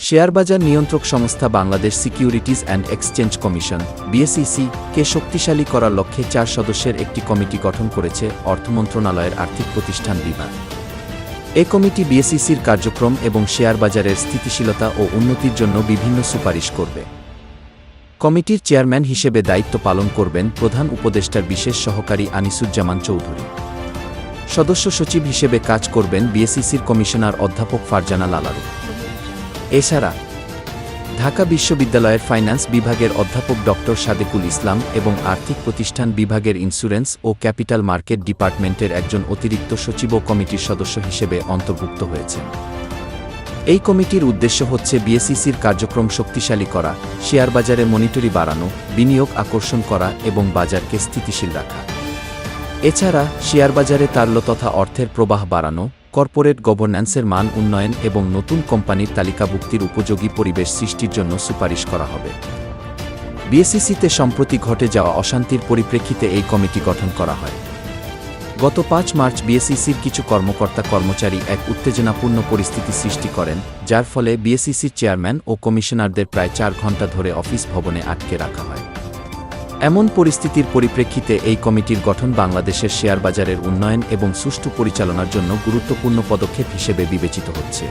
শেয়ারবাজার নিয়ন্ত্রক সংস্থা Bangladesh securities and exchange commission BSEC কে শক্তিশালী করার লক্ষ্যে চার সদস্যের একটি কমিটি গঠন করেছে অর্থ মন্ত্রণালয়ের আর্থিক প্রতিষ্ঠান বিভাগ এ কমিটি বিএসইসির কার্যক্রম এবং শেয়ার বাজারের স্থিতিশীলতা ও উন্নতির জন্য বিভিন্ন সুপারিশ করবে। কমিটির চেয়ারম্যান হিসেবে দায়িত্ব পালন করবেন প্রধান উপদেষ্টার বিশেষ সহকারী আনিসুজ্জামান চৌধুরী। সদস্য সচিব হিসেবে কাজ করবেন বিএসইসির কমিশনার অধ্যাপক ফারজানা লালারু। এছাড়া, ঢাকা বিশ্ববিদ্যালয়ের ফাইন্যান্স বিভাগের অধ্যাপক ড সাদেকুল ইসলাম এবং আর্থিক প্রতিষ্ঠান বিভাগের ইন্স্যুরেন্স ও ক্যাপিটাল মার্কেট ডিপার্টমেন্টের একজন অতিরিক্ত সচিবও কমিটির সদস্য হিসেবে অন্তর্ভুক্ত হয়েছেন। এই কমিটির উদ্দেশ্য হচ্ছে বিএসইসির কার্যক্রম শক্তিশালী করা শেয়ার বাজারে মনিটরি বাড়ানো, বিনিয়োগ আকর্ষণ করা এবং বাজারকে স্থিতিশীল রাখা। এছাড়া শেয়ার বাজারে তারল্য তথা অর্থের প্রবাহ বাড়ানো কর্পোরেট গভর্ন্যান্সের মান উন্নয়ন এবং নতুন কোম্পানির তালিকাভুক্তির উপযোগী পরিবেশ সৃষ্টির জন্য সুপারিশ করা হবে। বিএসইসিতে সম্প্রতি ঘটে যাওয়া অশান্তির পরিপ্রেক্ষিতে এই কমিটি গঠন করা হয়। গত পাঁচ মার্চ বিএসইসির কিছু কর্মকর্তা কর্মচারী এক উত্তেজনাপূর্ণ পরিস্থিতি সৃষ্টি করেন, যার ফলে বিএসইসির চেয়ারম্যান ও কমিশনারদের প্রায় চার ঘণ্টা ধরে অফিস ভবনে আটকে রাখা হয়। এমন পরিস্থিতির পরিপ্রেক্ষিতে এই কমিটির গঠন বাংলাদেশের শেয়ার বাজারের উন্নয়ন এবং সুষ্ঠু পরিচালনার জন্য গুরুত্বপূর্ণ পদক্ষেপ হিসেবে বিবেচিত হচ্ছে।